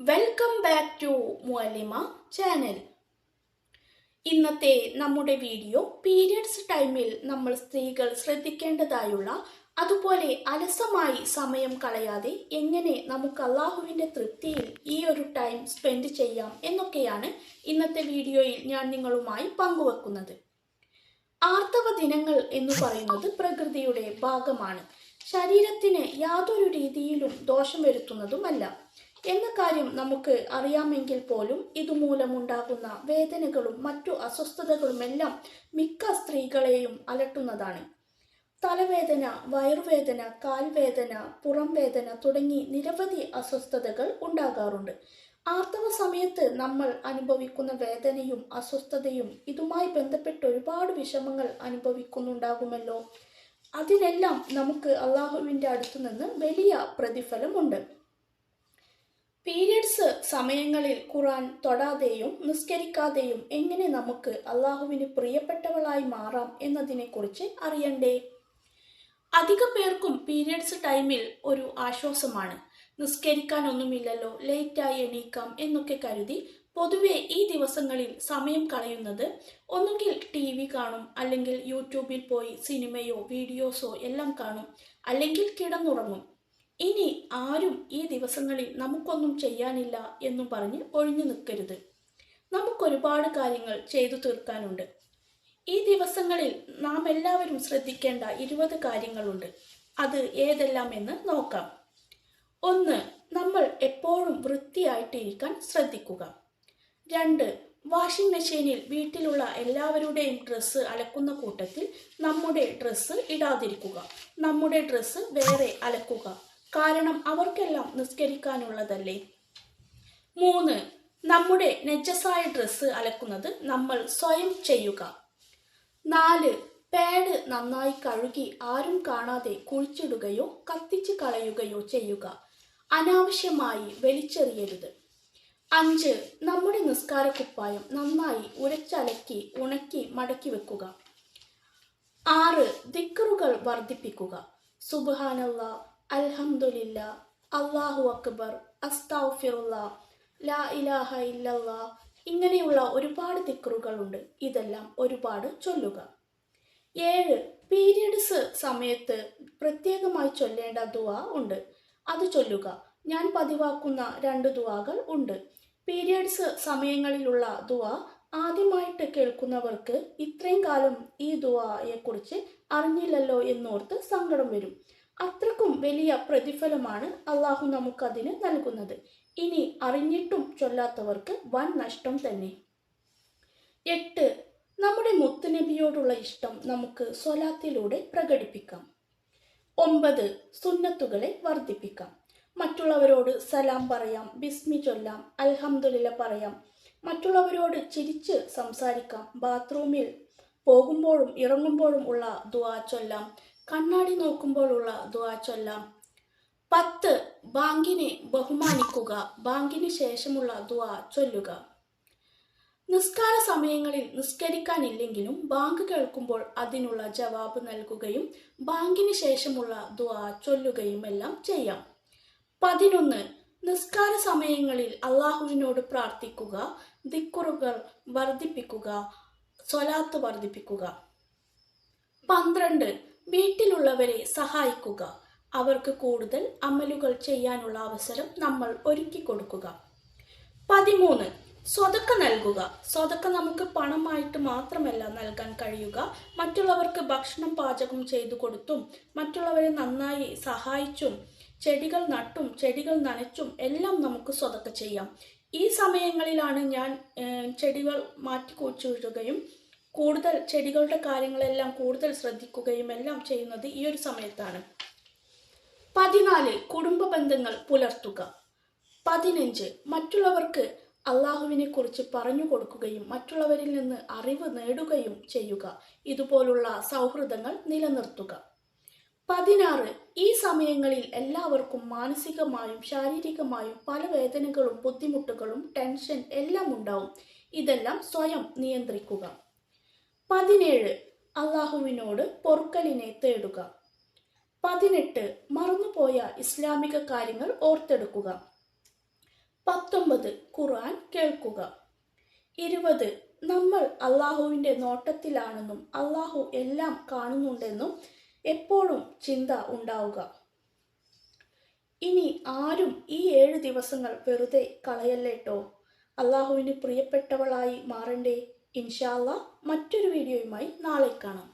Welcome back to Muallima channel ഇന്നത്തെ നമ്മുടെ video periods ടൈമിൽ നമ്മൾ സ്ത്രീകൾ ശ്രദ്ധിക്കേണ്ടതായുള്ള അതുപോലെ അലസമായി സമയം കളയാതെ എങ്ങനെ നമുക്ക് അള്ളാഹുവിന്റെ തൃപ്തിയിൽ ഈ ഒരു ടൈം സ്പെൻഡ് ചെയ്യാം എന്നൊക്കെയാണ് ഇന്നത്തെ വീഡിയോയിൽ ഞാൻ നിങ്ങളുമായി പങ്കുവെക്കുന്നത്. ആർത്തവ ദിനങ്ങൾ എന്ന് പറയുന്നത് പ്രകൃതിയുടെ ഭാഗമാണ്. ശരീരത്തിന് യാതൊരു രീതിയിലും ദോഷം വരുത്തുന്നതുമല്ല. എന്ന കാര്യം നമുക്ക് അറിയാമെങ്കിൽ പോലും ഇതുമൂലമുണ്ടാകുന്ന വേദനകളും മറ്റു അസ്വസ്ഥതകളുമെല്ലാം മിക്ക സ്ത്രീകളെയും അലട്ടുന്നതാണ്. തലവേദന വയറുവേദന കാൽവേദന പുറം വേദന തുടങ്ങി നിരവധി അസ്വസ്ഥതകൾ ഉണ്ടാകാറുണ്ട്. ആർത്തവ സമയത്ത് നമ്മൾ അനുഭവിക്കുന്ന വേദനയും അസ്വസ്ഥതയും ഇതുമായി ബന്ധപ്പെട്ട് ഒരുപാട് വിഷമങ്ങൾ അനുഭവിക്കുന്നുണ്ടാകുമല്ലോ. അതിനെല്ലാം നമുക്ക് അള്ളാഹുവിന്റെ അടുത്തു നിന്ന് വലിയ പ്രതിഫലമുണ്ട്. സമയങ്ങളിൽ ഖുറാൻ തൊടാതെയും നിസ്കരിക്കാതെയും എങ്ങനെ നമുക്ക് അള്ളാഹുവിന് പ്രിയപ്പെട്ടവളായി മാറാം എന്നതിനെക്കുറിച്ച് അറിയണ്ടേ? അധിക പേർക്കും പീരിയഡ്സ് ടൈമിൽ ഒരു ആശ്വാസമാണ്. നിസ്കരിക്കാനൊന്നുമില്ലല്ലോ ലേറ്റായി എണീക്കാം എന്നൊക്കെ കരുതി പൊതുവെ ഈ ദിവസങ്ങളിൽ സമയം കളയുന്നത് ഒന്നുകിൽ ടി വി കാണും അല്ലെങ്കിൽ യൂട്യൂബിൽ പോയി സിനിമയോ വീഡിയോസോ എല്ലാം കാണും അല്ലെങ്കിൽ കിടന്നുറങ്ങും. ഇനി ആരും ഈ ദിവസങ്ങളിൽ നമുക്കൊന്നും ചെയ്യാനില്ല എന്നും പറഞ്ഞ് ഒഴിഞ്ഞു നിൽക്കരുത്. നമുക്കൊരുപാട് കാര്യങ്ങൾ ചെയ്തു തീർക്കാനുണ്ട്. ഈ ദിവസങ്ങളിൽ നാം എല്ലാവരും ശ്രദ്ധിക്കേണ്ട ഇരുപത് കാര്യങ്ങളുണ്ട്. അത് ഏതെല്ലാം എന്ന് നോക്കാം. ഒന്ന് നമ്മൾ എപ്പോഴും വൃത്തിയായിട്ടിരിക്കാൻ ശ്രദ്ധിക്കുക. രണ്ട് വാഷിംഗ് മെഷീനിൽ വീട്ടിലുള്ള എല്ലാവരുടെയും ഡ്രസ്സ് അലക്കുന്ന കൂട്ടത്തിൽ നമ്മുടെ ഡ്രസ്സ് ഇടാതിരിക്കുക. നമ്മുടെ ഡ്രസ്സ് വേറെ അലക്കുക. കാരണം അവർക്കെല്ലാം നിസ്കരിക്കാനുള്ളതല്ലേ? മൂന്ന് നമ്മുടെ നെജസായ ഡ്രസ്സ് അലക്കുന്നത് നമ്മൾ സ്വയം ചെയ്യുക. നാല് പാഡ് നന്നായി കഴുകി ആരും കാണാതെ കുഴിച്ചിടുകയോ കത്തിച്ച് കളയുകയോ ചെയ്യുക. അനാവശ്യമായി വലിച്ചെറിയരുത്. അഞ്ച് നമ്മുടെ നിസ്കാര കുപ്പായം നന്നായി ഉരച്ചലക്കി ഉണക്കി മടക്കി വെക്കുക. ആറ് ദിക്കറുകൾ വർദ്ധിപ്പിക്കുക. സുബാനല്ല അൽഹംദുലില്ല അള്ളാഹു അക്ബർ അസ്താഫിറുള്ള ലാ ഇലാഹ ഇല്ലല്ല. ഇങ്ങനെയുള്ള ഒരുപാട് ദിക്റുകളുണ്ട്. ഇതെല്ലാം ഒരുപാട് ചൊല്ലുക. ഏഴ് പീരിയഡ്സ് സമയത്ത് പ്രത്യേകമായി ചൊല്ലേണ്ട ദുവ ഉണ്ട്. അത് ചൊല്ലുക. ഞാൻ പതിവാക്കുന്ന രണ്ട് ദുവാകൾ ഉണ്ട്. പീരിയഡ്സ് സമയങ്ങളിലുള്ള ദുവ ആദ്യമായിട്ട് കേൾക്കുന്നവർക്ക് ഇത്രയും കാലം ഈ ദുവയെക്കുറിച്ച് അറിഞ്ഞില്ലല്ലോ എന്നോർത്ത് സങ്കടം വരും. അത്രക്കും വലിയ പ്രതിഫലമാണ് അള്ളാഹു നമുക്കതിന് നൽകുന്നത്. ഇനി അറിഞ്ഞിട്ടും ചൊല്ലാത്തവർക്ക് വൻ നഷ്ടം തന്നെ. എട്ട്. നമ്മുടെ മുത്തുനബിയോടുള്ള ഇഷ്ടം നമുക്ക് സ്വലാത്തിലൂടെ പ്രകടിപ്പിക്കാം. ഒമ്പത്. സുന്നത്തുകളെ വർദ്ധിപ്പിക്കാം. മറ്റുള്ളവരോട് സലാം പറയാം ബിസ്മി ചൊല്ലാം അൽഹംദുലില്ല പറയാം. മറ്റുള്ളവരോട് ചിരിച്ച് സംസാരിക്കാം ബാത്റൂമിൽ പോകുമ്പോഴും ഇറങ്ങുമ്പോഴും ഉള്ള ദുവാ ചൊല്ലാം കണ്ണാടി നോക്കുമ്പോഴുള്ള ദുവാ ചൊല്ലാം പത്ത് ബാങ്കിനെ ബഹുമാനിക്കുക ബാങ്കിന് ശേഷമുള്ള ദുവാ ചൊല്ലുക. നിസ്കാര സമയങ്ങളിൽ നിസ്കരിക്കാനില്ലെങ്കിലും ബാങ്ക് കേൾക്കുമ്പോൾ അതിനുള്ള ജവാബ് നൽകുകയും ബാങ്കിന് ശേഷമുള്ള ദുവാ ചൊല്ലുകയും എല്ലാം ചെയ്യാം. പതിനൊന്ന് നിസ്കാര സമയങ്ങളിൽ അള്ളാഹുവിനോട് പ്രാർത്ഥിക്കുക ദിക്കുറുകൾ വർദ്ധിപ്പിക്കുക സ്വലാത്ത് വർദ്ധിപ്പിക്കുക. പന്ത്രണ്ട് വീട്ടിലുള്ളവരെ സഹായിക്കുക. അവർക്ക് കൂടുതൽ അമലുകൾ ചെയ്യാനുള്ള അവസരം നമ്മൾ ഒരുക്കി കൊടുക്കുക. പതിമൂന്ന് സ്വതക്ക നൽകുക. സ്വതക്ക നമുക്ക് പണമായിട്ട് മാത്രമല്ല നൽകാൻ കഴിയുക. മറ്റുള്ളവർക്ക് ഭക്ഷണം പാചകം ചെയ്തു കൊടുത്തും മറ്റുള്ളവരെ നന്നായി സഹായിച്ചും ചെടികൾ നട്ടും ചെടികൾ നനച്ചും എല്ലാം നമുക്ക് സ്വതക്ക ചെയ്യാം. ഈ സമയങ്ങളിലാണ് ഞാൻ ചെടികൾ മാറ്റി കുഴിച്ചിടുകയും കൂടുതൽ ചെടികളുടെ കാര്യങ്ങളെല്ലാം കൂടുതൽ ശ്രദ്ധിക്കുകയും എല്ലാം ചെയ്യുന്നത് ഈ ഒരു സമയത്താണ്. പതിനാല് കുടുംബ ബന്ധങ്ങൾ പുലർത്തുക. പതിനഞ്ച് മറ്റുള്ളവർക്ക് അള്ളാഹുവിനെ കുറിച്ച് പറഞ്ഞു കൊടുക്കുകയും മറ്റുള്ളവരിൽ നിന്ന് അറിവ് നേടുകയും ചെയ്യുക. ഇതുപോലുള്ള സൗഹൃദങ്ങൾ നിലനിർത്തുക. പതിനാറ് ഈ സമയങ്ങളിൽ എല്ലാവർക്കും മാനസികമായും ശാരീരികമായും പല വേദനകളും ബുദ്ധിമുട്ടുകളും ടെൻഷൻ എല്ലാം ഉണ്ടാവും. ഇതെല്ലാം സ്വയം നിയന്ത്രിക്കുക. പതിനേഴ്. അള്ളാഹുവിനോട് പൊറുക്കലിനെ തേടുക. പതിനെട്ട്. മറന്നുപോയ ഇസ്ലാമിക കാര്യങ്ങൾ ഓർത്തെടുക്കുക. പത്തൊമ്പത്. ഖുർആൻ കേൾക്കുക. ഇരുപത്. നമ്മൾ അള്ളാഹുവിന്റെ നോട്ടത്തിലാണെന്നും അള്ളാഹു എല്ലാം കാണുന്നുണ്ടെന്നും എപ്പോഴും ചിന്ത ഉണ്ടാവുക. ഇനി ആരും ഈ ഏഴ് ദിവസങ്ങൾ വെറുതെ കളയല്ലേട്ടോ അള്ളാഹുവിന് പ്രിയപ്പെട്ടവളായി മാറണ്ടേ? ഇൻഷാല്ല മറ്റൊരു വീഡിയോയുമായി നാളെ കാണാം.